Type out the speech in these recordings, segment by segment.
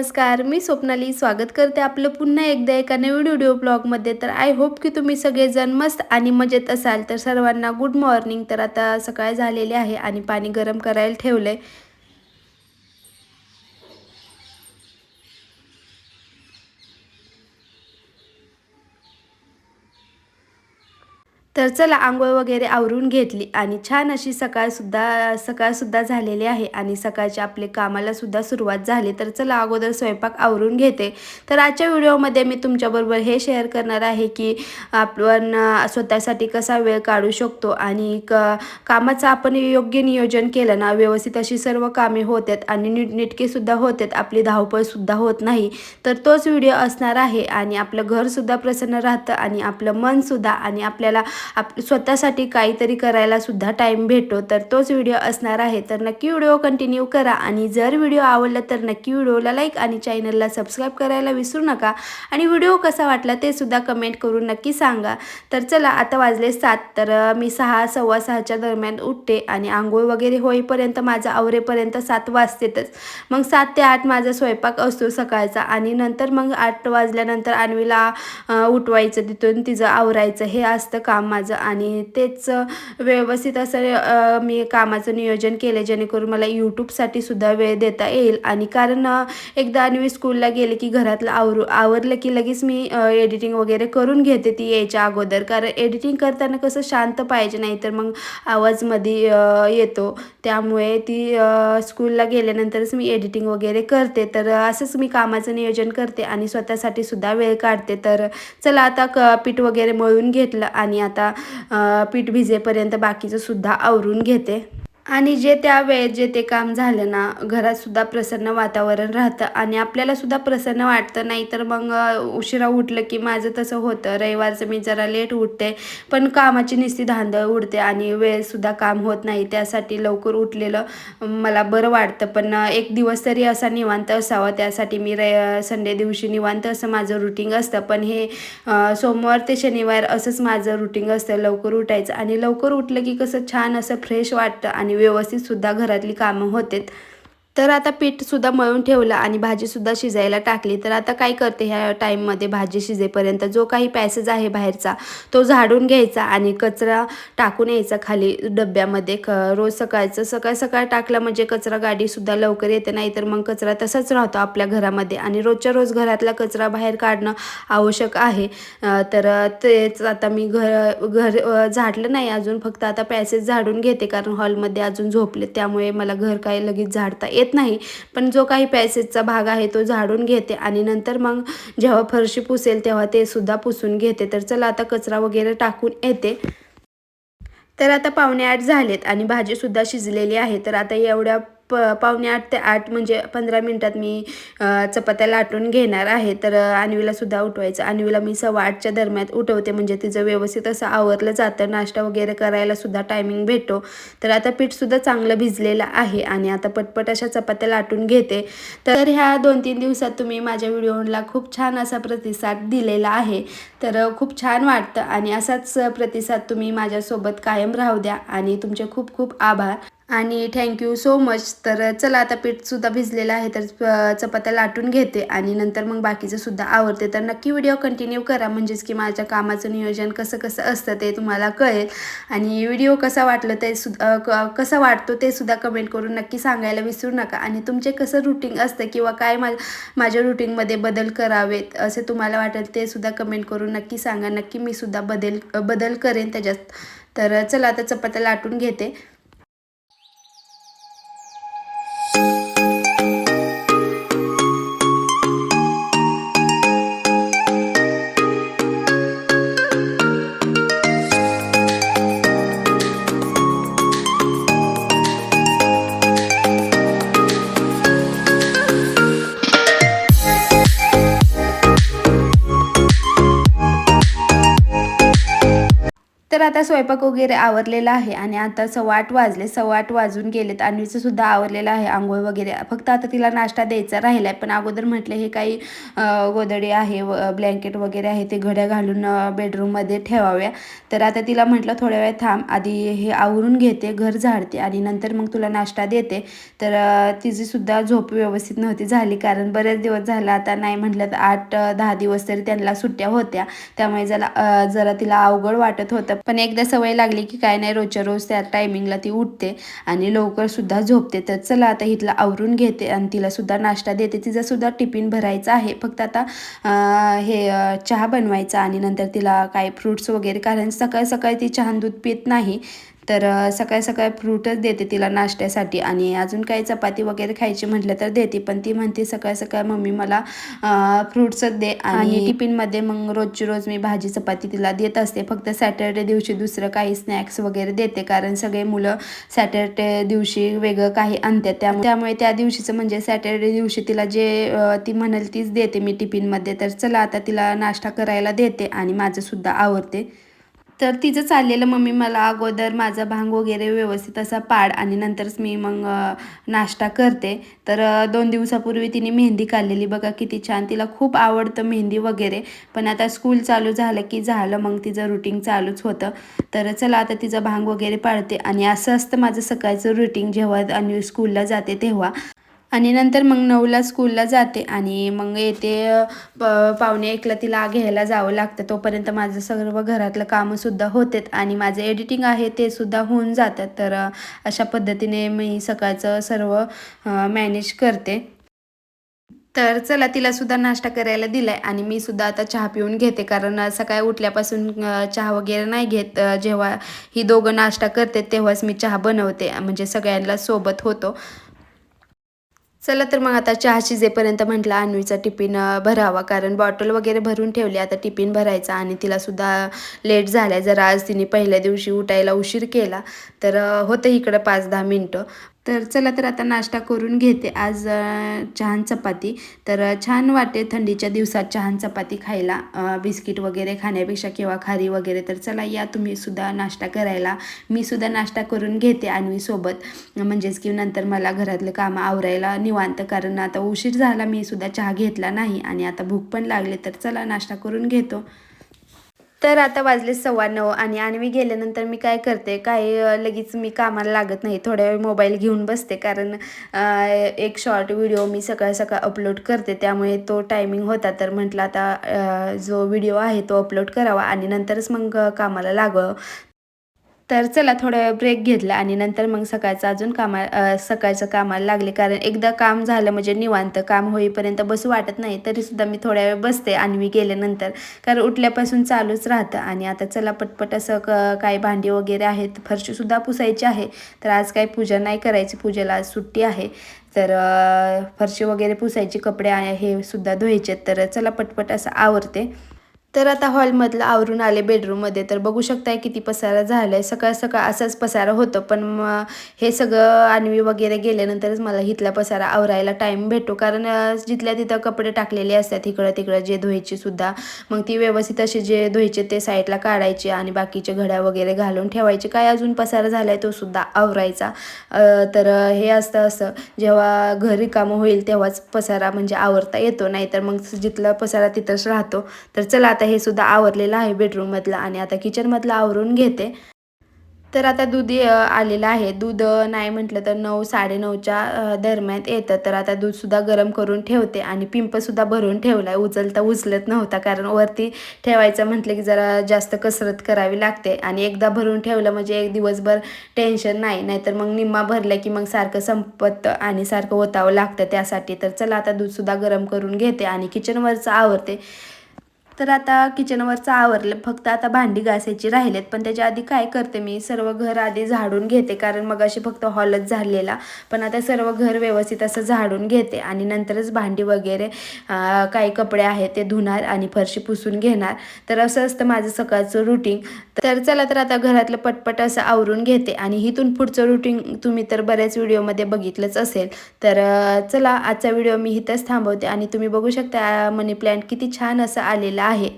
नमस्कार मी स्वप्नाली. स्वागत करते आपलं पुन्हा एकदा एका नवीन व्हिडिओ ब्लॉगमध्ये. तर आय होप की तुम्ही सगळेजण मस्त आणि मजेत असाल. तर सर्वांना गुड मॉर्निंग तर आता सकाळ झालेली आहे आणि पाणी गरम करायला ठेवलं आहे तर चला आंघोळ वगैरे आवरून घेतली. आणि छान अशी सकाळसुद्धा सकाळसुद्धा झालेली आहे. आणि सकाळच्या आपले कामाला सुद्धा सुरुवात झाली. तर चला अगोदर स्वयंपाक आवरून घेते. तर आजच्या व्हिडिओमध्ये मी तुमच्याबरोबर हे शेअर करणार आहे की आपण स्वतःसाठी कसा वेळ काढू शकतो आणि क कामाचं आपण योग्य नियोजन केलं ना व्यवस्थित अशी सर्व कामे होतात आणि नीटनेटकेसुद्धा होत आहेत आपली धावपळसुद्धा होत नाही. तर तोच व्हिडिओ असणार आहे. आणि आपलं घरसुद्धा प्रसन्न राहतं आणि आपलं मनसुद्धा आणि आपल्याला आप स्वतःसाठी काहीतरी करायला सुद्धा टाईम भेटतो. तर तोच व्हिडिओ असणार आहे. तर नक्की व्हिडिओ कंटिन्यू करा. आणि जर व्हिडिओ आवडला तर नक्की व्हिडिओला लाईक आणि चॅनलला सबस्क्राईब करायला विसरू नका. आणि व्हिडिओ कसा वाटला ते सुद्धा कमेंट करून नक्की सांगा. तर चला आता वाजले सात. तर मी सहा सव्वा सहाच्या दरम्यान उठते आणि आंघोळ वगैरे होईपर्यंत माझं आवरेपर्यंत सात वाजतेतच. मग सात ते आठ माझा स्वयंपाक असतो सकाळचा आणि नंतर मग आठ वाजल्यानंतर आणवीला उठवायचं तिथून तिचं आवरायचं. हे असतं काम. माझं आणि तेच व्यवस्थित असं मी कामाचं नियोजन केलं जेणेकरून मला यूट्यूबसाठी सुद्धा वेळ देता येईल. आणि कारण एकदा आणि मी स्कूलला गेले की घरातलं आवरू आवरलं की लगेच मी एडिटिंग वगैरे करून घेते ती यायच्या अगोदर. कारण एडिटिंग करताना कसं शांत पाहिजे नाही तर मग आवाजमध्ये येतो. त्यामुळे ती स्कूलला गेल्यानंतरच मी एडिटिंग वगैरे करते. तर असंच मी कामाचं नियोजन करते आणि स्वतःसाठी सुद्धा वेळ काढते. तर चला आता क पीठ वगैरे मळून घेतलं आणि आता पीठ भिजेपर्यंत बाकीचं सुद्धा आवरून घेते. आणि जे त्या वेळेत जे ते काम झालं ना घरात सुद्धा प्रसन्न वातावरण राहतं आणि आपल्याला सुद्धा प्रसन्न वाटतं. नाही तर मग उशिरा उठलं की माझं तसं होतं. रविवारचं मी जरा लेट उठते पण कामाची निस्ती धांदळ उडते आणि वेळसुद्धा काम होत नाही. त्यासाठी लवकर उठलेलं मला बरं वाटतं. पण एक दिवस तरी असा निवांत असावा. त्यासाठी मी रे संडे दिवशी निवांत असं माझं रुटीन असतं. पण हे सोमवार ते शनिवार असंच माझं रुटीन असतं. लवकर उठायचं आणि लवकर उठलं की कसं छान असं फ्रेश वाटतं आणि व्यवस्थितसुद्धा घरातली कामं होतेत. तर आता पीठसुद्धा मळून ठेवलं आणि भाजीसुद्धा शिजायला टाकली. तर आता काय करते ह्या टाईममध्ये भाजी शिजेपर्यंत जो काही पॅसेज आहे बाहेरचा तो झाडून घ्यायचा आणि कचरा टाकून यायचा खाली डब्यामध्ये. क रोज सकाळचं सकाळ सकाळ टाकला म्हणजे कचरा गाडीसुद्धा लवकर येते नाही तर मग कचरा तसाच राहतो आपल्या घरामध्ये आणि रोजच्या रोज घरातला कचरा बाहेर काढणं आवश्यक आहे. तर तेच आता मी घर घर झाडलं नाही अजून फक्त आता पॅसेज झाडून घेते कारण हॉलमध्ये अजून झोपले त्यामुळे मला घर काय लगेच झाडता येत नाही. पण जो काही पॅसेजचा भाग आहे तो झाडून घेते आणि नंतर मग जेव्हा फरशी पुसेल तेव्हा ते सुद्धा पुसून घेते. तर चला आता कचरा वगैरे टाकून येते. तर आता पावणे आठ झालेत आणि भाजीसुद्धा शिजलेली आहे. तर आता एवढ्या प पावणे आठ ते आठ म्हणजे पंधरा मिनटात मी चपात्या लाटून घेणार आहे. तर आणवीलासुद्धा उठवायचं. आणवीला मी सव्वा आठच्या दरम्यान उठवते. म्हणजे तिचं व्यवस्थित असं आवरलं जातं. नाश्ता वगैरे करायलासुद्धा टायमिंग भेटतो. तर आता पीठसुद्धा चांगलं भिजलेलं आहे आणि आता पटपट अशा चपात्या लाटून घेते. तर ह्या दोन तीन दिवसात तुम्ही माझ्या व्हिडिओला खूप छान असा प्रतिसाद दिलेला आहे. तर खूप छान वाटतं आणि असाच प्रतिसाद तुम्ही माझ्यासोबत कायम राहू द्या आणि तुमचे खूप खूप आभार. आणि थँक्यू सो मच तर चला आता पीठसुद्धा भिजलेलं आहे तर चपात्या लाटून घेते आणि नंतर मग बाकीचं सुद्धा आवडते. तर नक्की व्हिडिओ कंटिन्यू करा म्हणजेच की माझ्या कामाचं नियोजन कसं कसं असतं ते तुम्हाला कळेल. आणि व्हिडिओ कसा वाटलं ते सुद्धा कसा वाटतो ते सुद्धा कमेंट करून नक्की सांगायला विसरू नका. आणि तुमचे कसं रुटीन असतं किंवा काय मा माझ्या रुटीनमध्ये बदल करावेत असे तुम्हाला वाटेल ते सुद्धा कमेंट करून नक्की सांगा नक्की मी सुद्धा बदल बदल करेन त्याच्यात. तर चला आता चपात्या लाटून घेते. तर आता स्वयंपाक वगैरे आवरलेला आहे आणि आता सव्वा आठ वाजले सव्वा आठ वाजून गेलेत. अन्वीचं सुद्धा आवरलेलं आहे आंघोळ वगैरे. फक्त आता तिला नाश्ता द्यायचा राहिला आहे पण अगोदर म्हटलं हे काही गोदडी आहे व ब्लँकेट वगैरे आहे ते घड्या घालून बेडरूममध्ये ठेवाव्या. तर आता तिला म्हटलं थोड्या वेळ थांब आधी हे आवरून घेते घर झाडते आणि नंतर मग तुला नाश्ता देते. तर तिचीसुद्धा झोप व्यवस्थित नव्हती झाली कारण बरेच दिवस झाला आता नाही म्हटलं तर आठ दहा दिवस तरी त्यांना सुट्ट्या होत्या. त्यामुळे जरा जरा तिला अवघड वाटत होतं पण एकदा सवय लागली की काय नाही रोजच्या रोज त्या टायमिंगला ती उठते आणि लवकर सुद्धा झोपते. तर चला आता इथला आवरून घेते आणि तिला सुद्धा नाश्ता देते. तिचा सुद्धा टिफिन भरायचा आहे. फक्त आता हे चहा बनवायचा आणि नंतर तिला काय फ्रुट्स वगैरे कारण सकाळी सकाळी ती चहा दूध पित नाही. तर सकाळी सकाळी फ्रूटच देते तिला नाश्त्यासाठी आणि अजून काही चपाती वगैरे खायची म्हटलं तर देते. पण ती म्हणते सकाळ सकाळ मम्मी मला फ्रूट्सच दे आणि टिफिनमध्ये मग रोजची रोज मी भाजी चपाती तिला देत असते. फक्त सॅटर्डे दिवशी दुसरं काही स्नॅक्स वगैरे देते. कारण सगळे मुलं सॅटर्डे दिवशी वेगळं काही आणतात. त्यामुळे त्यामुळे त्या दिवशीचं म्हणजे सॅटर्डे दिवशी तिला जे ती म्हणाल तीच देते मी टिफिनमध्ये. तर चला आता तिला नाश्ता करायला देते आणि माझं सुद्धा आवडते तर तिचं चाललेलं मम्मी मला अगोदर माझा भांग वगैरे व्यवस्थित असा पाड आणि नंतरच मी मग नाश्ता करते. तर दोन दिवसापूर्वी तिने मेहंदी काढलेली. बघा किती छान. तिला खूप आवडतं मेहंदी वगैरे. पण आता स्कूल चालू झालं की झालं. मग तिचं रुटीन चालूच होतं. तर चला आता तिचं भांग वगैरे पाळते आणि असं असतं माझं सकाळचं रुटीन जेव्हा आणि स्कूलला जाते तेव्हा. आणि नंतर मग नऊला स्कूलला जाते आणि मग येते प पावणे एकला तिला घ्यायला जावं लागतं. तोपर्यंत माझं सर्व घरातलं कामंसुद्धा होतेत आणि माझं एडिटिंग आहे ते सुद्धा होऊन जातात तर अशा पद्धतीने मी सकाळचं सर्व मॅनेज करते. तर चला तिला सुद्धा नाश्ता करायला दिलाय आणि मी सुद्धा आता चहा पिऊन घेते. कारण सकाळी उठल्यापासून चहा वगैरे नाही घेत. जेव्हा ही दोघं नाश्ता करते तेव्हाच मी चहा बनवते. म्हणजे सगळ्यांना सोबत होतो. चला तर मग आता चहा शिजेपर्यंत म्हटलं अन्वीचा टिफिन भरावा. कारण बॉटल वगैरे भरून ठेवली आता टिफिन भरायचा आणि तिला सुद्धा लेट आहे जरा आज तिने पहिल्या दिवशी उठायला उशीर केला. तर होतं इकडं पाच दहा मिनटं. तर चला तर आता नाश्ता करून घेते. आज अ, छान चपाती. तर छान वाटते थंडीच्या दिवसात छान चपाती खायला. बिस्किट वगैरे खाण्यापेक्षा किंवा खारी वगैरे तर चला या तुम्ही सुद्धा नाश्ता करायला. मी सुद्धा नाश्ता करून घेते अन्वी सोबत. म्हणजेच की नंतर मला घरातलं कामं आवरायला निवांत कारण आता उशीर झाला मी सुद्धा चहा घेतला नाही आणि आता भूक पण लागली तर चला नाश्ता करून घेतो. तर आता वाजले सव्वा नऊ आणि आणवी गेल्यानंतर मी काय करते काय लगेच मी कामाला लागत नाही. थोड्या वेळ मोबाईल घेऊन बसते कारण एक शॉर्ट व्हिडिओ मी सकाळ सकाळ अपलोड करते. त्यामुळे तो टायमिंग होता. तर म्हटलं आता जो व्हिडिओ आहे तो अपलोड करावा आणि नंतरच मग कामाला लागावं तर चला थोडा वेळ ब्रेक घेतला आणि नंतर मग सकाळचं अजून कामा सकाळचं कामाला लागले. कारण एकदा काम झालं म्हणजे निवांत काम होईपर्यंत बसू वाटत नाही तरीसुद्धा मी थोड्या वेळ बसते आणि मी गेल्यानंतर. कारण उठल्यापासून चालूच राहतं आणि आता चला पटपट असं क काही भांडी वगैरे आहेत फरशीसुद्धा पुसायची आहे. तर आज काही पूजा नाही करायची पूजेला आज सुट्टी आहे. तर फरशी वगैरे पुसायची कपडे आहे हे सुद्धा धुवायचे तर चला पटपट असं आवरते. तर आता हॉलमधलं आवरून आले बेडरूममध्ये. तर बघू शकताय किती पसारा झाला आहे सकाळ सकाळ असंच पसारा होतं पण मग हे सगळं आणवी वगैरे गेल्यानंतरच मला इथला पसारा आवरायला टाईम भेटतो. कारण जिथल्या तिथं कपडे टाकलेले असतात इकडं तिकडं जे धुवायचे सुद्धा मग ती व्यवस्थित असे जे धुवायचे ते साईडला काढायचे आणि बाकीचे घड्या वगैरे घालून ठेवायचे. काय अजून पसारा झाला आहे तो सुद्धा आवरायचा. तर हे असतं असं. जेव्हा घर रिकामं होईल तेव्हाच पसारा म्हणजे आवरता येतो. नाहीतर मग जिथला पसारा तिथंच राहतो. तर चला आता हे सुद्धा आवरलेलं आहे बेडरूममधलं आणि आता किचनमधलं आवरून घेते. तर आता दूध आलेलं आहे. दूध नाही म्हटलं तर नऊ साडेनऊच्या नऊच्या दरम्यान येतं. तर आता दूधसुद्धा गरम करून ठेवते आणि पिंपसुद्धा भरून ठेवला आहे उचलता उचलत नव्हता कारण वरती ठेवायचं म्हटलं की जरा जास्त कसरत करावी लागते आणि एकदा भरून ठेवलं म्हणजे एक दिवसभर टेन्शन नाही. नाहीतर मग निम्मा भरलं की मग सारखं संपत आणि सारखं ओतावं लागतं त्यासाठी. तर चला आता दूधसुद्धा गरम करून घेते आणि किचनवरचं आवरते. तर आता किचनवरचं आवरलं. फक्त आता भांडी घासायची राहिलेत. पण त्याच्या आधी काय करते मी? सर्व घर आधी झाडून घेते. कारण मग अशी फक्त हॉलच झालेला. पण आता सर्व घर व्यवस्थित असं झाडून घेते. आणि नंतरच भांडी वगैरे काही कपडे आहेत ते धुणार आणि फरशी पुसून घेणार. तर असं असतं माझं सकाळचं रुटीन तर चला तर आता घरातलं पटपट असं आवरून घेते. आणि इथून पुढचं रुटीन तुम्ही तर बऱ्याच व्हिडिओमध्ये बघितलंच असेल. तर चला आजचा व्हिडिओ मी इथंच थांबवते. आणि तुम्ही बघू शकता मनी प्लॅन्ट किती छान असं आलेला आहे.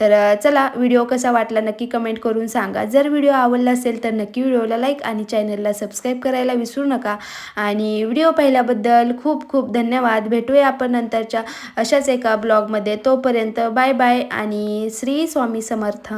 तर चला व्हिडिओ कसा वाटला नक्की कमेंट करून सांगा. जर व्हिडिओ आवडला असेल तर नक्की व्हिडिओला लाईक आणि चॅनलला सबस्क्राईब करायला विसरू नका. आणि व्हिडिओ पाहिल्याबद्दल खूप खूप धन्यवाद. भेटूया आपण नंतरच्या अशाच एका ब्लॉगमध्ये. तोपर्यंत बाय बाय आणि श्री स्वामी समर्थ.